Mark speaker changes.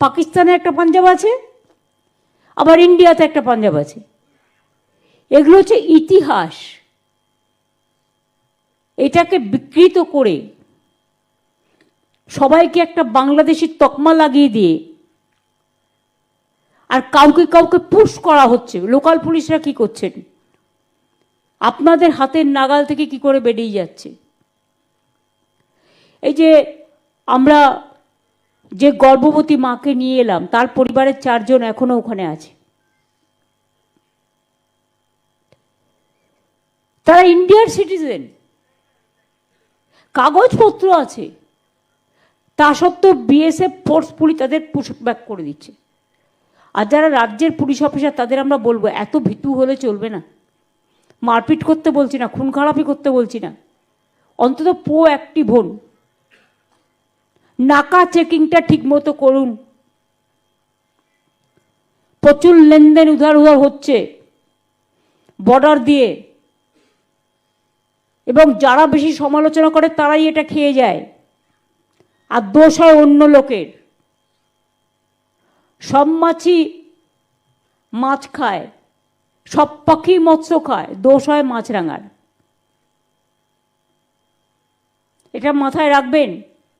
Speaker 1: পাকিস্তানে একটা পাঞ্জাব আছে, আবার ইন্ডিয়াতে একটা পাঞ্জাব আছে। এগুলো হচ্ছে ইতিহাস। এটাকে বিকৃত করে সবাইকে একটা বাংলাদেশি তকমা লাগিয়ে দিয়ে আর কাউকে কাউকে পুশ করা হচ্ছে। লোকাল পুলিশরা কি করছেন? আপনাদের হাতের নাগাল থেকে কি করে বেরিয়ে যাচ্ছে? এই যে আমরা যে গর্ভবতী মাকে নিয়ে এলাম, তার পরিবারের চারজন এখনও ওখানে আছে। তারা ইন্ডিয়ার সিটিজেন। কাগজপত্র আছে। তা সত্ত্বেও বিএসএফ ফোর্স পুলিশ তাদের পুশ ব্যাক করে দিচ্ছে। আর যারা রাজ্যের পুলিশ অফিসার তাদের আমরা বলব, এত ভীতু হলে চলবে না। মারপিট করতে বলছি না, খুন খারাপি করতে বলছি না। অন্তত পো অ্যাক্টিভ হন। নাকা চেকিংটা ঠিক মতো করুন। প্রচুর লেনদেন উধার উধার হচ্ছে বর্ডার দিয়ে। এবং যারা বেশি সমালোচনা করে তারাই এটা খেয়ে যায়। আর দোষ হয় অন্য লোকের। সব মাছই মাছ খায়, সব পাখি মৎস্য খায়, দোষ হয় মাছরাঙার। এটা মাথায় রাখবেন।